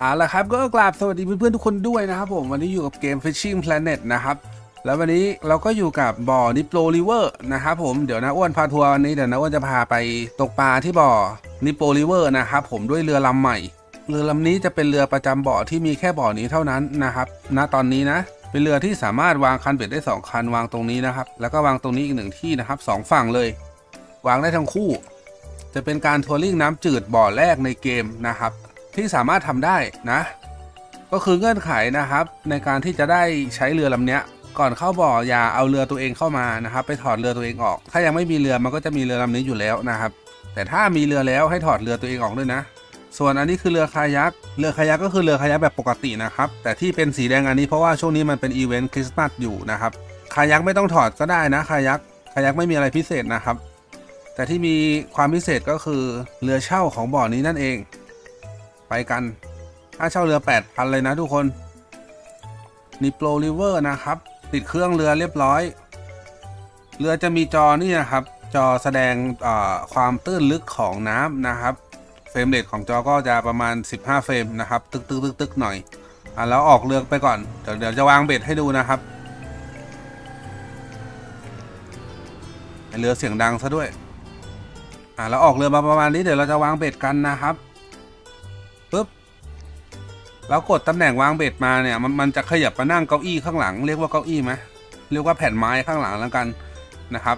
เอาละครับก็กราบสวัสดีเพื่อนๆทุกคนด้วยนะครับผมวันนี้อยู่กับเกม Fishing Planet นะครับ แล้ววันนี้เราก็อยู่กับบ่อนิโปรริเวอร์นะครับผมเดี๋ยวนะอ้วนพาทัวร์วันนี้เดี๋ยวนะอ้วนจะพาไปตกปลาที่บ่อนิโปรริเวอร์นะครับผมด้วยเรือลำใหม่ เรือลำนี้จะเป็นเรือประจำบ่อที่มีแค่บ่อนี้เท่านั้นนะครับณตอนนี้นะ เป็นเรือที่สามารถวางคันเบ็ดได้สองคันวางตรงนี้นะครับ แล้วก็วางตรงนี้อีกหนึ่งที่นะครับสองฝั่งเลย วางได้ทั้งคู่ จะเป็นการทัวริงน้ำจืดบ่อแรกในเกมนะครับ ที่สามารถทำได้นะ ก็คือเงื่อนไขนะครับ ในการที่จะได้ใช้เรือลำเนี้ย ก่อนเข้าบ่ออย่าเอาเรือตัวเองเข้ามานะครับ ไปถอดเรือตัวเองออก ถ้ายังไม่มีเรือมันก็จะมีเรือลำนี้อยู่แล้วนะครับ แต่ถ้ามีเรือแล้วให้ถอดเรือตัวเองออกด้วยนะ ส่วนอันนี้คือเรือคายักเรือคายักก็คือเรือคายักแบบปกตินะครับ แต่ที่เป็นสีแดงอันนี้เพราะว่าช่วงนี้มันเป็นอีเวนต์คริสต์มาสอยู่นะครับคายักไม่ต้องถอดก็ได้นะคายักคายักไม่มีอะไรพิเศษนะครับ แต่ที่มีความพิเศษก็คือเรือเช่าของบ่อนี้นั่นเอง ไปกันค่าเช่าเรือ 8,000 เลยนะทุกคนนิโปรริเวอร์นะครับ ติดเครื่องเรือเรียบร้อย เรือจะมีจอนี่นะครับ จอแสดงความตื้นลึกของน้ำนะครับ เฟรมเรทของจอก็จะประมาณ 15 เฟรมนะครับ ตึกตึกตึกตึกหน่อยอะแล้วออกเรือไปก่อน เดี๋ยวเดี๋ยวจะวางเบ็ดให้ดูนะครับเรือเสียงดังซะด้วยอะแล้วออกเรือมาประมาณนี้เดี๋ยวเราจะวางเบ็ดกันนะครับ แล้วกดตำแหน่งวางเบ็ดมาเนี่ยมันมันจะขยับมานั่งเก้าอี้ข้างหลังเรียกว่าเก้าอี้ไหมเรียกว่าแผ่นไม้ข้างหลังแล้วกันนะครับ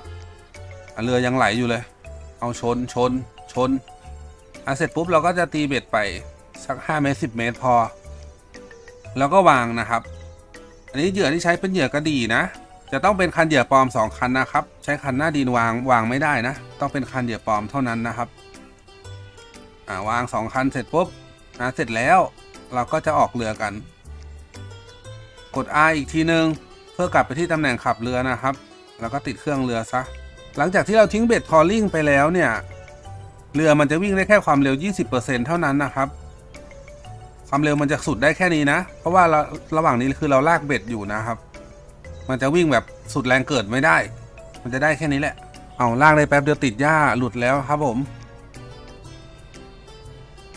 เรือยังไหลอยู่เลย เอาชนชนชนอะเสร็จปุ๊บเราก็จะตีเบ็ดไปสัก5เมตร10 เมตรพอ แล้วก็วางนะครับ อันนี้เหยื่อที่ใช้เป็นเหยื่อกระดี่นะ จะต้องเป็นคันเหยื่อปลอม 2 คันนะครับ ใช้คันหน้าดินวางวางไม่ได้นะ ต้องเป็นคันเหยื่อปลอมเท่านั้นนะครับ อ่าวาง 2 คันเสร็จปุ๊บนะเสร็จแล้ว เราก็จะออกเรือกัน กด R อีกทีนึง เพื่อกลับไปที่ตำแหน่งขับเรือนะครับ แล้วก็ติดเครื่องเรือซะ หลังจากที่เราทิ้งเบ็ดทอลลิ่งไปแล้วเนี่ยเรือมันจะวิ่งได้แค่ความเร็ว 20%เท่านั้นนะครับ ความเร็วมันจะสุดได้แค่นี้นะ เพราะว่าเราระหว่างนี้คือเราลากเบ็ดอยู่นะครับ มันจะวิ่งแบบสุดแรงเกิดไม่ได้ มันจะได้แค่นี้แหละ เอาลากได้แป๊บเดียวติดหญ้าหลุดแล้วครับผม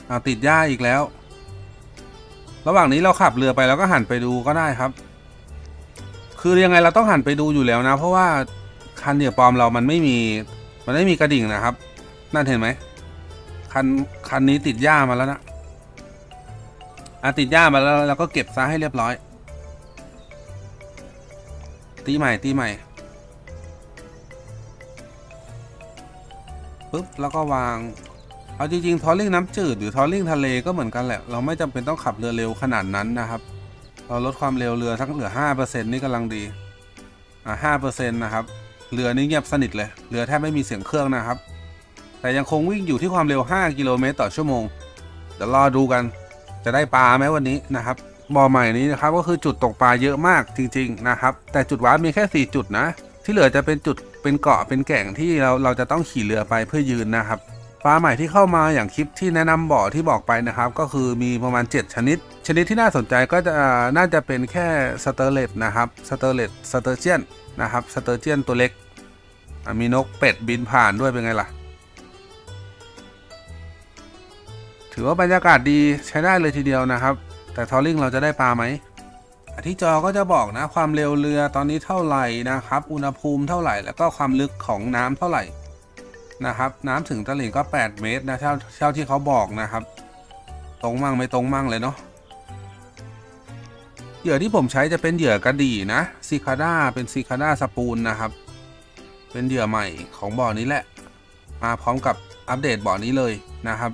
เอาติดหญ้าอีกแล้ว ระหว่างนี้เราขับเรือไปแล้วก็หันไปดูก็ได้ครับ คือยังไงเราต้องหันไปดูอยู่แล้วนะ เพราะว่าคันเหยื่อปลอมเรามันไม่มีมันไม่มีกระดิ่งนะครับ นั่นเห็นไหมคันคันนี้ติดหญ้ามาแล้วนะอะติดหญ้ามาแล้วเราก็เก็บซะให้เรียบร้อย ตีใหม่ตีใหม่ปุ๊บแล้วก็วาง เอาจริงๆทอลลิ่งน้ำจืดหรือทอลลิ่งทะเลก็เหมือนกันแหละ เราไม่จำเป็นต้องขับเรือเร็วขนาดนั้นนะครับ เราลดความเร็วเรือสักเหลือ 5%นี่กำลังดีอะ5%นะครับ เรือนี่เงียบสนิทเลย เรือแทบไม่มีเสียงเครื่องนะครับ แต่ยังคงวิ่งอยู่ที่ความเร็ว 5 กิโลเมตรต่อชั่วโมง เดี๋ยวรอดูกัน จะได้ปลาไหมวันนี้นะครับ บ่อใหม่นี้นะครับก็คือจุดตกปลาเยอะมากจริง ๆนะครับ แต่จุดว้ามีแค่ 4 จุดนะ ที่เหลือจะเป็นจุดเป็นเกาะเป็นแก่งที่เราเราจะต้องขี่เรือไปเพื่อยืนนะครับ ปลาใหม่ที่เข้ามาอย่างคลิปที่แนะนำบ่อที่บอกไปนะครับ ก็คือมีประมาณ 7 ชนิด ชนิดที่น่าสนใจก็จะน่าจะเป็นแค่สเตอร์เลตนะครับสเตอร์เลตสเตอร์เจียนนะครับสเตอร์เจียนตัวเล็ก มีนกเป็ดบินผ่านด้วยเป็นไงล่ะ ถือว่าบรรยากาศดีใช้ได้เลยทีเดียวนะครับ แต่ทอลลิงเราจะได้ปลาไหมที่จอก็จะบอกนะความเร็วเรือตอนนี้เท่าไหร่นะครับ อุณหภูมิเท่าไหร่ แล้วก็ความลึกของน้ำเท่าไหร่ นะครับ น้ำถึงตลิ่งก็ 8 เมตรนะเท่าเท่าที่เขาบอกนะครับ ตรงมั่งไม่ตรงมั่งเลยเนาะเหยื่อที่ผมใช้จะเป็นเหยื่อกระดี่นะซิคาด้าเป็นซิคาด้าสปูนนะครับ เป็นเหยื่อใหม่ของบ่อนี้แหละ มาพร้อมกับอัปเดตบ่อนี้เลยนะครับ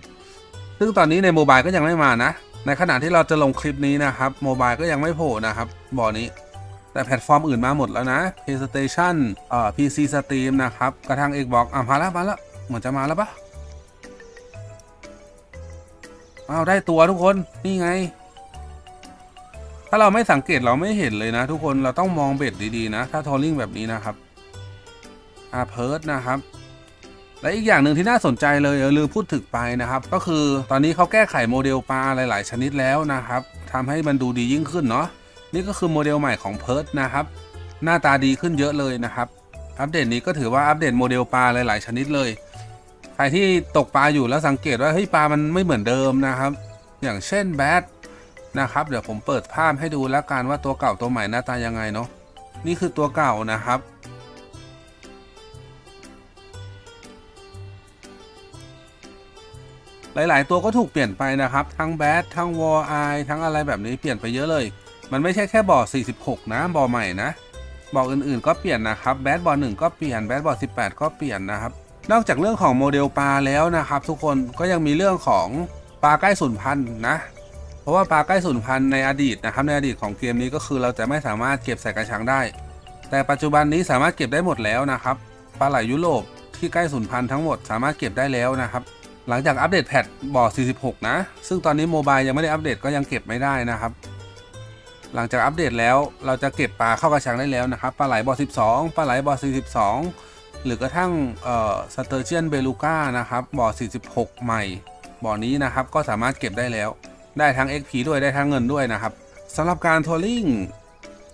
ซึ่งตอนนี้ในโมบายก็ยังไม่มานะ ในขณะที่เราจะลงคลิปนี้นะครับโมบายก็ยังไม่โผล่นะครับบ่อนี้ แต่แพลตฟอร์มอื่นมาหมดแล้วนะ PlayStation เอ่อ PC Steam นะครับ กระทั่ง Xbox อะมาแล้วมาแล้วเหมือนจะมาแล้วปะอ้าวได้ตัวทุกคนนี่ไง ถ้าเราไม่สังเกตเราไม่เห็นเลยนะ ทุกคนเราต้องมองเบ็ดดีๆนะ ถ้าทอลลิ่งแบบนี้นะครับอาเพิร์ดนะครับ และอีกอย่างหนึ่งที่น่าสนใจเลยลืมพูดถึงไปนะครับ ก็คือตอนนี้เขาแก้ไขโมเดลปลาหลาย ๆ ชนิดแล้วนะครับทำให้มันดูดียิ่งขึ้นเนาะ นี่ก็คือโมเดลใหม่ของเพิร์ดนะครับ หน้าตาดีขึ้นเยอะเลยนะครับ อัปเดตนี้ก็ถือว่าอัปเดตโมเดลปลาหลาย ๆ ชนิดเลย ใครที่ตกปลาอยู่แล้วสังเกตว่าเฮ้ยปลามันไม่เหมือนเดิมนะครับ อย่างเช่นแบทนะครับ เดี๋ยวผมเปิดภาพให้ดูแล้วกันว่าตัวเก่าตัวใหม่หน้าตายังไงเนาะ นี่คือตัวเก่านะครับ หลาย ๆ ตัวก็ถูกเปลี่ยนไปนะครับ ทั้งแบททั้งวอลไอทั้งอะไรแบบนี้เปลี่ยนไปเยอะเลย มันไม่ใช่แค่บอ46 นะบอใหม่นะบออื่นๆก็เปลี่ยนนะครับแบทบอร์ดหนึ่งก็เปลี่ยนแบทบอ18 ก็เปลี่ยนนะครับ นอกจากเรื่องของโมเดลปลาแล้วนะครับ ทุกคนก็ยังมีเรื่องของปลาใกล้สูญพันธุ์นะ เพราะว่าปลาใกล้สูญพันธุ์ในอดีตนะครับในอดีตของเกมนี้ก็คือเราจะไม่สามารถเก็บใส่กระชังได้ แต่ปัจจุบันนี้สามารถเก็บได้หมดแล้วนะครับปลาไหลยุโรปที่ใกล้สูญพันธุ์ทั้งหมดสามารถเก็บได้แล้วนะครับหลังจากอัปเดตแพทบอ46 นะ ซึ่งตอนนี้โมบายยังไม่ได้อัปเดตก็ยังเก็บไม่ได้นะครับ หลังจากอัปเดตแล้วเราจะเก็บปลาเข้ากระชังได้แล้วนะครับปลาไหลบอ12 ปลาไหลบอ42 หรือกระทั่งเอ่อสเตอร์เจียนเบลูก้านะครับบอ46 ใหม่บอนี้นะครับก็สามารถเก็บได้แล้ว ได้ทั้ง XP ด้วยได้ทั้งเงินด้วยนะครับสำหรับการทัวริง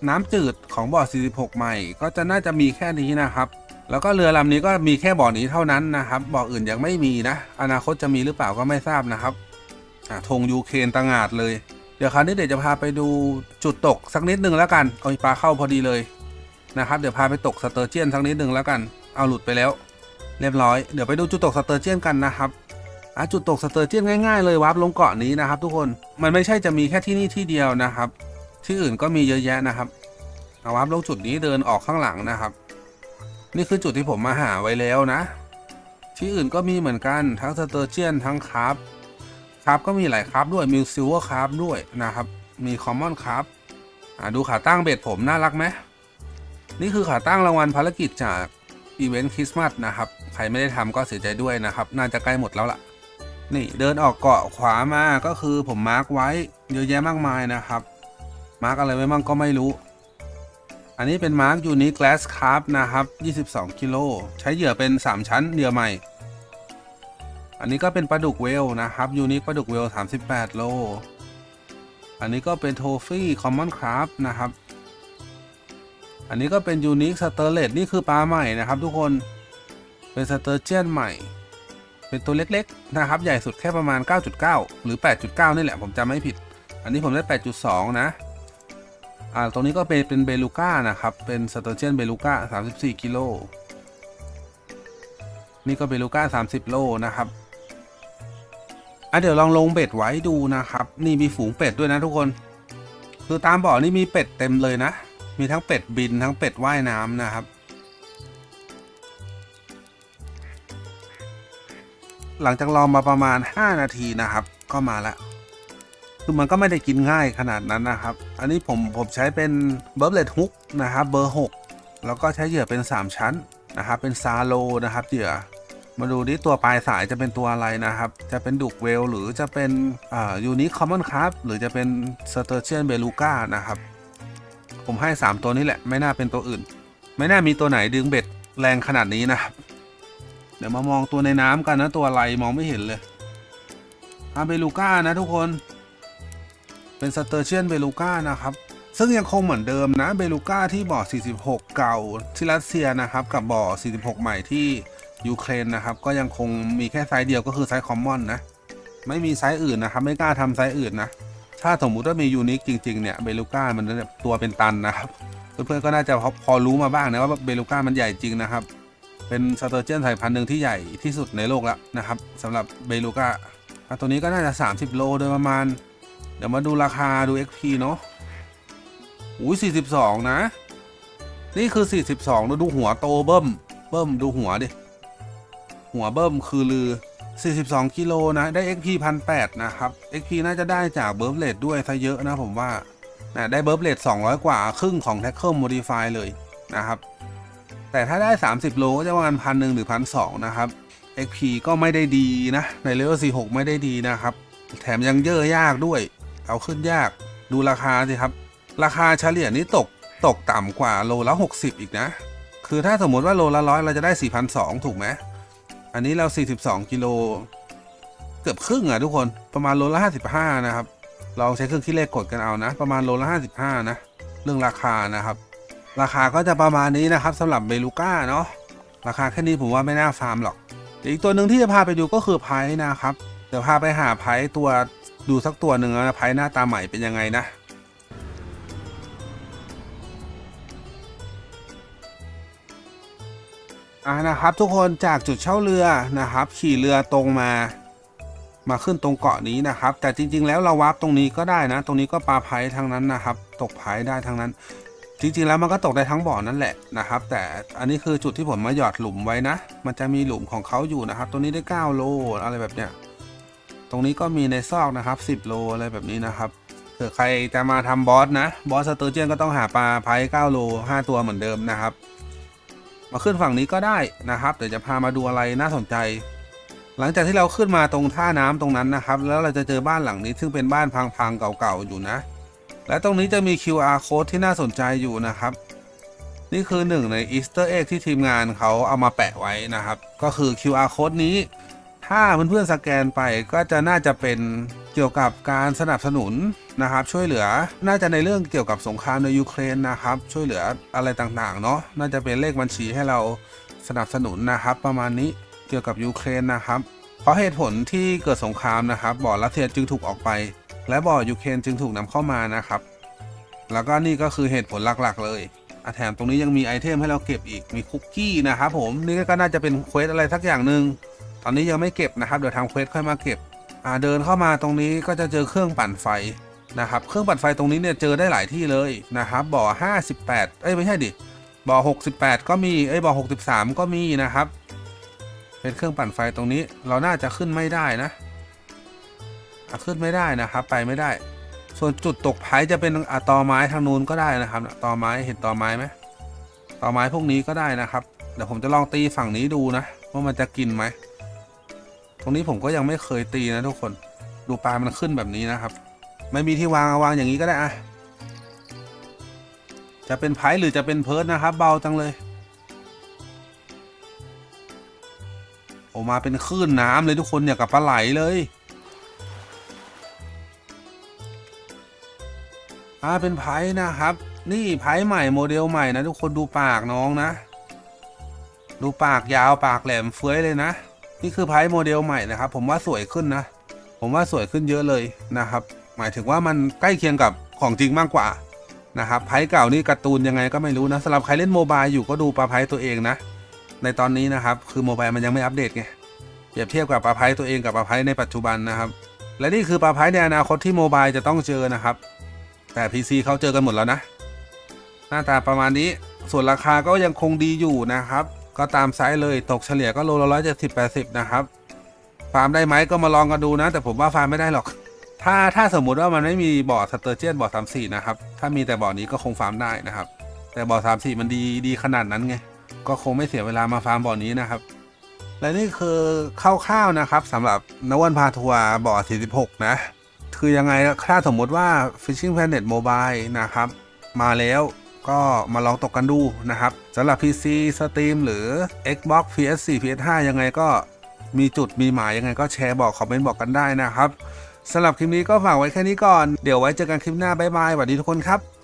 น้ำจืดของบอ46 ใหม่ ก็จะน่าจะมีแค่นี้นะครับ แล้วก็เรือลำนี้ก็มีแค่บ่อนี้เท่านั้นนะครับบ่ออื่นยังไม่มีนะ อนาคตจะมีหรือเปล่าก็ไม่ทราบนะครับธงยูเครนต่างหากเลย เดี๋ยวคราวนี้เดี๋ยวจะพาไปดูจุดตกสักนิดนึงแล้วกัน เอาปลาเข้าพอดีเลยนะครับ เดี๋ยวพาไปตกสเตอร์เจียนสักนิดนึงแล้วกัน เอาหลุดไปแล้ว เรียบร้อย เดี๋ยวไปดูจุดตกสเตอร์เจียนกันนะครับอะจุดตกสเตอร์เจียนง่ายๆเลยวาร์ปลงเกาะนี้นะครับ ทุกคน มันไม่ใช่จะมีแค่ที่นี่ที่เดียวนะครับ ที่อื่นก็มีเยอะแยะนะครับ เอาวาร์ปลงจุดนี้เดินออกข้างหลังนะครับ นี่คือจุดที่ผมมาหาไว้แล้วนะ ที่อื่นก็มีเหมือนกันทั้งสเตอร์เจียนทั้งคราฟ คราฟก็มีหลายคราฟด้วยมีซิลเวอร์คราฟด้วยนะครับมีคอมมอนคราฟอ่าดูขาตั้งเบ็ดผมน่ารักไหมนี่คือขาตั้งรางวัลภารกิจจากอีเวนต์คริสต์มาสนะครับ ใครไม่ได้ทำก็เสียใจด้วยนะครับ น่าจะใกล้หมดแล้วล่ะ นี่เดินออกเกาะขวามาก็คือผมมาร์กไว้เยอะแยะมากมายนะครับ มาร์กอะไรไว้มั่งก็ไม่รู้ อันนี้เป็นมาร์กยูนิค l ลสคาร์ p นะครับ 22 กิโล ใช้เหยื่อเป็น 3 ชั้นเหยื่อใหม่ อันนี้ก็เป็นปลาดุกเวลนะครับยูนิคปลาดุกเวล 38 โล อันนี้ก็เป็นโทฟี่คอมมอนคราฟนะครับ อันนี้ก็เป็นยูนิคสเตอร์เลตนี่คือปลาใหม่นะครับ ทุกคนเป็นสเตอร์เจียนใหม่ เป็นตัวเล็กๆนะครับ ใหญ่สุดแค่ประมาณ 9.9 หรือ 8.9 นี่แหละผมจำไม่ผิด อันนี้ผมได้ 8.2 นะอ่าตรงนี้ก็เป็นเป็นเบลูก้านะครับ เป็นสเตอร์เจียนเบลูก้า34กิโลนี่ก็เบลูก้า30 โลนะครับ อะเดี๋ยวลองลงเบ็ดไว้ดูนะครับ นี่มีฝูงเป็ดด้วยนะทุกคน คือตามบ่อนี่มีเป็ดเต็มเลยนะ มีทั้งเป็ดบินทั้งเป็ดว่ายน้ำนะครับ หลังจากรอมาประมาณ 5 นาทีนะครับ ก็มาละคือมันก็ไม่ได้กินง่ายขนาดนั้นนะครับ อันนี้ผมผมใช้เป็นเบิร์เลตฮุกนะครับเบอร์ 6 แล้วก็ใช้เหยื่อเป็น 3 ชั้นนะครับ เป็นซาโลนะครับเหยื่อ มาดูที่ตัวปลายสายจะเป็นตัวอะไรนะครับ จะเป็นดุกเวลหรือจะเป็นอ่ายูนิคคอมมอนครับหรือจะเป็นสเตอร์เชียนเบลูก้านะครับ ผมให้ 3 ตัวนี้แหละ ไม่น่าเป็นตัวอื่น ไม่น่ามีตัวไหนดึงเบ็ดแรงขนาดนี้นะครับ เดี๋ยวมามองตัวในน้ำกันนะตัวอะไรมองไม่เห็นเลยอาเบลูก้านะทุกคน เป็นสเตอร์เชียนเบลูก้านะครับซึ่งยังคงเหมือนเดิมนะเบลูก้าที่บ่อ 46 เก่าที่รัสเซียนะครับ กับบ่อ 46 ใหม่ที่ ยูเครนนะครับ ก็ยังคงมีแค่ไซส์เดียวก็คือไซส์คอมมอนนะ ไม่มีไซส์อื่นนะครับ ไม่กล้าทำไซส์อื่นนะ ถ้าสมมุติว่ามียูนิคจริง ๆ เนี่ยเบลูก้ามันตัวเป็นตันนะครับ เพื่อนๆก็น่าจะพอพอรู้มาบ้างนะว่าเบลูก้ามันใหญ่จริงนะครับ เป็นสเตอร์เจียนสายพันธุ์หนึ่งที่ใหญ่ที่สุดในโลกแล้วนะครับสำหรับเบลูก้าตัวนี้ก็น่าจะ 30 โลโดยประมาณ เดี๋ยวมาดูราคาดู XP เนาะอุ้ย42 นะ นี่คือ 42แล้วดูหัวโตเบิ้ม เบิ้มดูหัวดิ หัวเบิ้มคือลือ 42 กิโลนะ ได้ XP 1,800 นะครับ XP น่าจะได้จากเบิร์ฟเลดด้วยซะเยอะนะผมว่านะได้เบิร์ฟเลด200 กว่า ครึ่งของ Tackle Modify เลยนะครับ แต่ถ้าได้ 30 โลก็จะประมาณพันหนึ่งหรือพันสองนะครับ XP ก็ไม่ได้ดีนะ ในเลเวล46 ไม่ได้ดีนะครับ แถมยังเยอะยากด้วย เอาขึ้นยากดูราคาสิครับ ราคาเฉลี่ยนี้ตกตกต่ำกว่าโลละ 60 อีกนะ คือถ้าสมมติว่าโลละร้อยเราจะได้ 4,200 ถูกไหม อันนี้เรา 42 กิโล เกือบครึ่งอะทุกคนประมาณโลละ 55 นะครับ ลองใช้เครื่องคิดเลขกดกันเอานะ ประมาณโลละ 55 นะ เรื่องราคานะครับ ราคาก็จะประมาณนี้นะครับสำหรับเบลูก้าเนาะราคาแค่นี้ผมว่าไม่น่าฟาร์มหรอกเดี๋ยวอีกตัวหนึ่งที่จะพาไปดูก็คือไพ่นะครับเดี๋ยวพาไปหาไพ่ตัวดูสักตัวหนึ่งนะไพ่หน้าตาใหม่เป็นยังไงนะ อ่านะครับ ทุกคนจากจุดเช่าเรือนะครับ ขี่เรือตรงมา มาขึ้นตรงเกาะนี้นะครับ แต่จริง ๆ แล้วเราวาร์ปตรงนี้ก็ได้นะ ตรงนี้ก็ปลาไผ่ทั้งนั้นนะครับ ตกไผ่ได้ทั้งนั้น จริงๆแล้วมันก็ตกได้ทั้งบ่อนั่นแหละนะครับ แต่อันนี้คือจุดที่ผมมาหยอดหลุมไว้นะ มันจะมีหลุมของเขาอยู่นะครับตรงนี้ได้ 9 โลอะไรแบบเนี้ยตรงนี้ก็มีในซอกนะครับ 10 โลอะไรแบบนี้นะครับเผื่อใครจะมาทำบอสนะ บอสสเตอร์เจียนก็ต้องหาปลาไผ่9โล 5 ตัวเหมือนเดิมนะครับ มาขึ้นฝั่งนี้ก็ได้นะครับ เดี๋ยวจะพามาดูอะไรน่าสนใจ หลังจากที่เราขึ้นมาตรงท่าน้ำตรงนั้นนะครับ แล้วเราจะเจอบ้านหลังนี้ซึ่งเป็นบ้านพังๆเก่าๆอยู่นะ และตรงนี้จะมี QR code ที่น่าสนใจอยู่นะครับ นี่คือหนึ่งใน Easter egg ที่ทีมงานเขาเอามาแปะไว้นะครับ ก็คือ QR code นี้ ถ้าเพื่อนๆสแกนไปก็จะน่าจะเป็นเกี่ยวกับการสนับสนุน นะครับช่วยเหลือน่าจะในเรื่องเกี่ยวกับสงครามในยูเครนนะครับช่วยเหลืออะไรต่างๆเนาะน่าจะเป็นเลขบัญชีให้เราสนับสนุนนะครับ ประมาณนี้เกี่ยวกับยูเครนนะครับ เพราะเหตุผลที่เกิดสงครามนะครับบ่อรัสเซียจึงถูกออกไป และบ่อยูเครนจึงถูกนำเข้ามานะครับ แล้วก็นี่ก็คือเหตุผลหลักๆ เลยแถมตรงนี้ยังมีไอเทมให้เราเก็บอีกมีคุกกี้นะครับผมนี่ก็น่าจะเป็นเควสอะไรสักอย่างหนึ่งตอนนี้ยังไม่เก็บนะครับเดี๋ยวทำเควสค่อยมาเก็บเดินเข้ามาตรงนี้ก็จะเจอเครื่องปั่นไฟ นะครับเครื่องปั่นไฟตรงนี้เนี่ยเจอได้หลายที่เลยนะครับบ่อ 58 เอ้ยไม่ใช่ดิบ่อ 68 ก็มีเอ้ยบ่อ 63 ก็มีนะครับ เป็นเครื่องปั่นไฟตรงนี้เราน่าจะขึ้นไม่ได้นะขึ้นไม่ได้นะครับไปไม่ได้ ส่วนจุดตกไผ่จะเป็นอตอไม้ทางนู้นก็ได้นะครับตอไม้เห็นตอไม้ไหมตอไม้พวกนี้ก็ได้นะครับเดี๋ยวผมจะลองตีฝั่งนี้ดูนะว่ามันจะกินไหม ตรงนี้ผมก็ยังไม่เคยตีนะทุกคน ดูปลามันขึ้นแบบนี้นะครับ ไม่มีที่วางาวางอย่างนี้ก็ได้อะจะเป็นไพ่หรือจะเป็นเพิร์ดนะครับ เบาจังเลยโอกมาเป็นคลื่นน้ำเลยทุกคนอย่างกับปลาไหลเลยอ่าเป็นไพ่นะครับ นี่ไพ่ใหม่โมเดลใหม่นะทุกคนดูปากน้องนะ ดูปากยาวปากแหลมเฟ้ยเลยนะ นี่คือไพ่โมเดลใหม่นะครับ ผมว่าสวยขึ้นนะ ผมว่าสวยขึ้นเยอะเลยนะครับ หมายถึงว่ามันใกล้เคียงกับของจริงมากกว่านะครับไพ่เก่านี่การ์ตูนยังไงก็ไม่รู้นะสำหรับใครเล่นโมบายอยู่ก็ดูปลาไพ่ตัวเองนะ ในตอนนี้นะครับคือโมบายมันยังไม่อัปเดตไงเปรียบเทียบกับปลาไพ่ตัวเองกับปลาไพ่ในปัจจุบันนะครับ และนี่คือปลาไพ่ในอนาคตที่โมบายจะต้องเจอนะครับ แต่ PC เขาเจอกันหมดแล้วนะ หน้าตาประมาณนี้ส่วนราคาก็ยังคงดีอยู่นะครับ ก็ตามไซส์เลยตกเฉลี่ยก็โลละร้อยเจ็ดสิบแปดสิบนะครับฟาร์มได้ไหมก็มาลองกันดูนะ แต่ผมว่าฟาร์มไม่ได้หรอก ถ้าถ้าสมมุติว่ามันไม่มีบ่อสเตอร์เจียนบ่อสามสี่นะครับ ถ้ามีแต่บ่อนี้ก็คงฟาร์มได้นะครับ แต่บ่อสามสี่มันดีดีขนาดนั้นไง ก็คงไม่เสียเวลามาฟาร์มบ่อนี้นะครับ และนี่คือคร่าวๆนะครับสำหรับนวันพาทัวร์บ่อ 46 นะ คือยังไงถ้าสมมติว่า Fishing Planet Mobile นะครับ มาแล้วก็มาลองตกกันดูนะครับสำหรับ PC Steam หรือ Xbox PS4 PS5 ยังไงก็มีจุดมีหมายยังไงก็แชร์บอกคอมเมนต์บอกกันได้นะครับ สำหรับคลิปนี้ก็ฝากไว้แค่นี้ก่อน เดี๋ยวไว้เจอกันคลิปหน้าบ๊ายบายสวัสดีทุกคนครับ